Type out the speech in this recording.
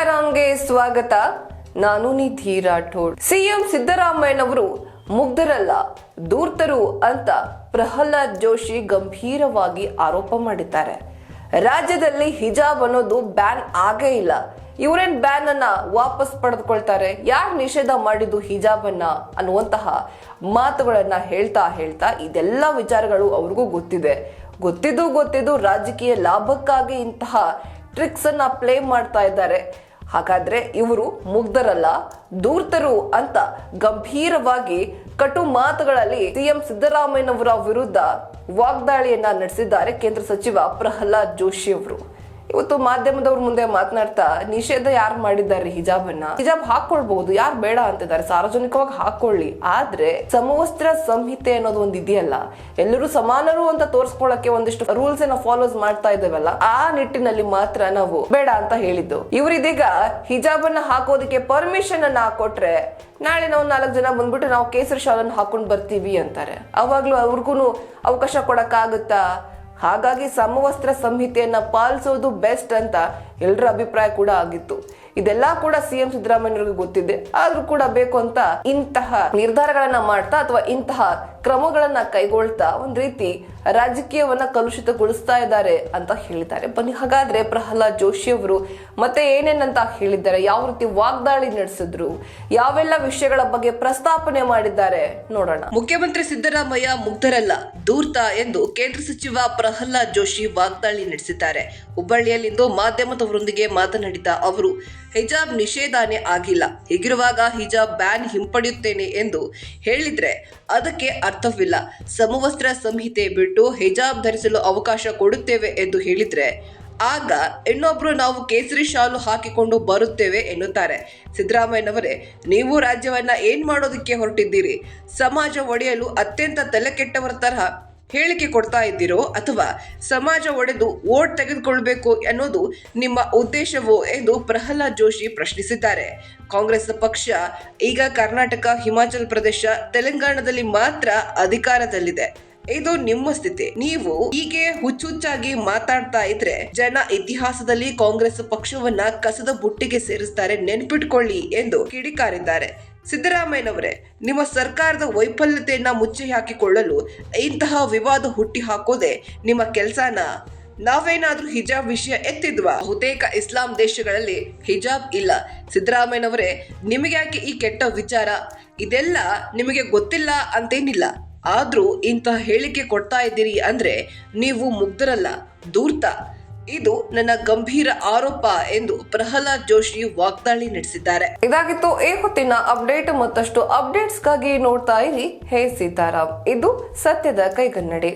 ಸೀತಾರಾಮ್ಗೆ ಸ್ವಾಗತ. ನಾನು ನಿಧಿ ರಾಠೋಡ್. ಸಿಎಂ ಸಿದ್ದರಾಮಯ್ಯನವರು ಮುಗ್ಧರಲ್ಲ ದೂರ್ತರು ಅಂತ ಪ್ರಹ್ಲಾದ್ ಜೋಶಿ ಗಂಭೀರವಾಗಿ ಆರೋಪ ಮಾಡಿದ್ದಾರೆ. ರಾಜ್ಯದಲ್ಲಿ ಹಿಜಾಬ್ ಅನ್ನೋದು ಬ್ಯಾನ್ ಆಗೇ ಇಲ್ಲ. ಇವರೇನ್ ಬ್ಯಾನ್ ಅನ್ನ ವಾಪಸ್ ಪಡೆದುಕೊಳ್ತಾರೆ? ಯಾರು ನಿಷೇಧ ಮಾಡಿದ್ದು ಹಿಜಾಬ್ ಅನ್ನ ಅನ್ನುವಂತಹ ಮಾತುಗಳನ್ನ ಹೇಳ್ತಾ ಹೇಳ್ತಾ ಇದೆಲ್ಲ ವಿಚಾರಗಳು ಅವ್ರಿಗೂ ಗೊತ್ತಿದೆ. ಗೊತ್ತಿದ್ದು ಗೊತ್ತಿದ್ದು ರಾಜಕೀಯ ಲಾಭಕ್ಕಾಗಿ ಇಂತಹ ಟ್ರಿಕ್ಸ್ ಅನ್ನ ಪ್ಲೇ ಮಾಡ್ತಾ ಇದ್ದಾರೆ. ಹಾಗಾದ್ರೆ ಇವರು ಮುಗ್ಧರಲ್ಲ ದೂರ್ತರು ಅಂತ ಗಂಭೀರವಾಗಿ ಕಟು ಮಾತುಗಳಲ್ಲಿ ಸಿಎಂ ಸಿದ್ದರಾಮಯ್ಯನವರ ವಿರುದ್ಧ ವಾಗ್ದಾಳಿಯನ್ನ ನಡೆಸಿದ್ದಾರೆ ಕೇಂದ್ರ ಸಚಿವ ಪ್ರಹ್ಲಾದ್ ಜೋಶಿ ಅವರು. ಇವತ್ತು ಮಾಧ್ಯಮದವ್ರ ಮುಂದೆ ಮಾತನಾಡ್ತಾ ನಿಷೇಧ ಯಾರು ಮಾಡಿದ್ದಾರೆ ಹಿಜಾಬ್ ಅನ್ನ ಹಿಜಾಬ್ ಹಾಕೊಳ್ಬಹುದು ಯಾರು ಬೇಡ ಅಂತಿದ್ದಾರೆ, ಸಾರ್ವಜನಿಕವಾಗಿ ಹಾಕೊಳ್ಳಿ ಆದ್ರೆ ಸಮವಸ್ತ್ರ ಸಂಹಿತೆ ಅನ್ನೋದು ಒಂದು ಇದೆಯಲ್ಲ, ಎಲ್ಲರೂ ಸಮಾನರು ಅಂತ ತೋರಿಸ್ಕೊಳ್ಳಕ್ಕೆ ಒಂದಿಷ್ಟು ರೂಲ್ಸ್ ಏನೋ ಫಾಲೋಸ್ ಮಾಡ್ತಾ ಇದ್ದೇವಲ್ಲ, ಆ ನಿಟ್ಟಿನಲ್ಲಿ ಮಾತ್ರ ನಾವು ಬೇಡ ಅಂತ ಹೇಳಿದ್ದು. ಇವರಿದೀಗ ಹಿಜಾಬ್ ಅನ್ನ ಹಾಕೋದಕ್ಕೆ ಪರ್ಮಿಷನ್ ಅನ್ನ ಹಾಕೊಟ್ರೆ ನಾಳೆ ನಾವು ನಾಲ್ಕು ಜನ ಬಂದ್ಬಿಟ್ಟು ನಾವು ಕೇಸರಿ ಶಾಲನ್ನು ಹಾಕೊಂಡು ಬರ್ತೀವಿ ಅಂತಾರೆ. ಅವಾಗ್ಲೂ ಅವ್ರಿಗೂ ಅವಕಾಶ ಕೊಡಕ್ಕಾಗುತ್ತಾ? ಹಾಗಾಗಿ ಸಮವಸ್ತ್ರ ಸಂಹಿತೆಯನ್ನ ಪಾಲಿಸೋದು ಬೆಸ್ಟ್ ಅಂತ ಎಲ್ಲರ ಅಭಿಪ್ರಾಯ ಕೂಡ ಆಗಿತ್ತು. ಇದೆಲ್ಲ ಕೂಡ ಸಿಎಂ ಸಿದ್ದರಾಮಯ್ಯವ್ರಿಗೆ ಗೊತ್ತಿದೆ. ಆದ್ರೂ ಕೂಡ ಬೇಕು ಅಂತ ಇಂತಹ ನಿರ್ಧಾರಗಳನ್ನ ಮಾಡ್ತಾ ಅಥವಾ ಇಂತಹ ಕ್ರಮಗಳನ್ನ ಕೈಗೊಳ್ತಾ ಒಂದ್ ರೀತಿ ರಾಜಕೀಯವನ್ನ ಕಲುಷಿತಗೊಳಿಸ್ತಾ ಇದ್ದಾರೆ ಅಂತ ಹೇಳಿದ್ದಾರೆ. ಬನ್ನಿ, ಹಾಗಾದ್ರೆ ಪ್ರಹ್ಲಾದ್ ಜೋಶಿ ಅವರು ಮತ್ತೆ ಏನೇನಂತ ಹೇಳಿದ್ದಾರೆ? ಯಾವ ರೀತಿ ವಾಗ್ದಾಳಿ ನಡೆಸಿದ್ರು? ಯಾವೆಲ್ಲ ವಿಷಯಗಳ ಬಗ್ಗೆ ಪ್ರಸ್ತಾಪನೆ ಮಾಡಿದ್ದಾರೆ? ನೋಡೋಣ. ಮುಖ್ಯಮಂತ್ರಿ ಸಿದ್ದರಾಮಯ್ಯ ಮುಗ್ಧರಲ್ಲ, ದೂರ್ತ ಎಂದು ಕೇಂದ್ರ ಸಚಿವ ಪ್ರಹ್ಲಾದ್ ಜೋಶಿ ವಾಗ್ದಾಳಿ ನಡೆಸಿದ್ದಾರೆ. ಹುಬ್ಬಳ್ಳಿಯಲ್ಲಿಂದು ಮಾಧ್ಯಮದವರೊಂದಿಗೆ ಮಾತನಾಡಿದ ಅವರು, ಹಿಜಾಬ್ ನಿಷೇಧಾನೇ ಆಗಿಲ್ಲ. ಹೀಗಿರುವಾಗ ಹಿಜಾಬ್ ಬ್ಯಾನ್ ಹಿಂಪಡೆಯುತ್ತೇನೆ ಎಂದು ಹೇಳಿದ್ರೆ ಅದಕ್ಕೆ ಅರ್ಥವಿಲ್ಲ. ಸಮವಸ್ತ್ರ ಸಂಹಿತೆ ಬಿಟ್ಟು ಹಿಜಾಬ್ ಧರಿಸಲು ಅವಕಾಶ ಕೊಡುತ್ತೇವೆ ಎಂದು ಹೇಳಿದ್ರೆ, ಆಗ ಇನ್ನೊಬ್ರು ನಾವು ಕೇಸರಿ ಶಾಲು ಹಾಕಿಕೊಂಡು ಬರುತ್ತೇವೆ ಎನ್ನುತ್ತಾರೆ. ಸಿದ್ದರಾಮಯ್ಯನವರೇ, ನೀವು ರಾಜ್ಯವನ್ನ ಏನ್ ಮಾಡೋದಕ್ಕೆ ಹೊರಟಿದ್ದೀರಿ? ಸಮಾಜ ಒಡೆಯಲು ಅತ್ಯಂತ ತಲೆ ಕೆಟ್ಟವರ ತರಹ ಹೇಳಿಕೆ ಕೊಡ್ತಾ ಇದ್ದೀರೋ ಅಥವಾ ಸಮಾಜ ಒಡೆದು ಓಟ್ ತೆಗೆದುಕೊಳ್ಬೇಕು ಅನ್ನೋದು ನಿಮ್ಮ ಉದ್ದೇಶವೋ ಎಂದು ಪ್ರಹ್ಲಾದ್ ಜೋಶಿ ಪ್ರಶ್ನಿಸಿದ್ದಾರೆ. ಕಾಂಗ್ರೆಸ್ ಪಕ್ಷ, ಈಗ ಕರ್ನಾಟಕ, ಹಿಮಾಚಲ ಪ್ರದೇಶ, ತೆಲಂಗಾಣದಲ್ಲಿ ಮಾತ್ರ ಅಧಿಕಾರದಲ್ಲಿದೆ. ಇದು ನಿಮ್ಮ ಸ್ಥಿತಿ. ನೀವು ಹೀಗೆ ಹುಚ್ಚುಚ್ಚಾಗಿ ಮಾತಾಡ್ತಾ ಇದ್ರೆ ಜನ ಇತಿಹಾಸದಲ್ಲಿ ಕಾಂಗ್ರೆಸ್ ಪಕ್ಷವನ್ನ ಕಸದ ಬುಟ್ಟಿಗೆ ಸೇರಿಸ್ತಾರೆ, ನೆನ್ಪಿಟ್ಕೊಳ್ಳಿ ಎಂದು ಕಿಡಿಕಾರಿದ್ದಾರೆ. ಸಿದ್ದರಾಮಯ್ಯನವರೇ, ನಿಮ್ಮ ಸರ್ಕಾರದ ವೈಫಲ್ಯತೆಯನ್ನ ಮುಚ್ಚಿ ಹಾಕಿಕೊಳ್ಳಲು ಇಂತಹ ವಿವಾದ ಹುಟ್ಟಿ ಹಾಕೋದೆ ನಿಮ್ಮ ಕೆಲಸನ? ನಾವೇನಾದ್ರೂ ಹಿಜಾಬ್ ವಿಷಯ ಎತ್ತಿದ್ವಾ? ಬಹುತೇಕ ಇಸ್ಲಾಂ ದೇಶಗಳಲ್ಲಿ ಹಿಜಾಬ್ ಇಲ್ಲ. ಸಿದ್ದರಾಮಯ್ಯನವರೇ ನಿಮಗೆ ಯಾಕೆ ಈ ಕೆಟ್ಟ ವಿಚಾರ? ಇದೆಲ್ಲ ನಿಮಗೆ ಗೊತ್ತಿಲ್ಲ ಅಂತೇನಿಲ್ಲ. ಆದರೂ ಇಂತಹ ಹೇಳಿಕೆ ಕೊಡ್ತಾ ಇದ್ದೀರಿ ಅಂದ್ರೆ ನೀವು ಮುಗ್ಧರಲ್ಲ ದೂರ್ತ ಇದು ನನ್ನ ಗಂಭೀರ ಆರೋಪ ಎಂದು ಪ್ರಹ್ಲಾದ್ ಜೋಶಿ ವಾಗ್ದಾಳಿ ನಡೆಸಿದ್ದಾರೆ. ಇದಾಗಿತ್ತು ಈ ಹೊತ್ತಿನ ಅಪ್ಡೇಟ್, ಮತ್ತಷ್ಟು ಅಪ್ಡೇಟ್ಸ್ಗಾಗಿ ನೋಡ್ತಾ ಇರಿ ಹೇ ಸೀತಾರಾಮ್. ಇದು ಸತ್ಯದ ಕೈಗನ್ನಡಿ.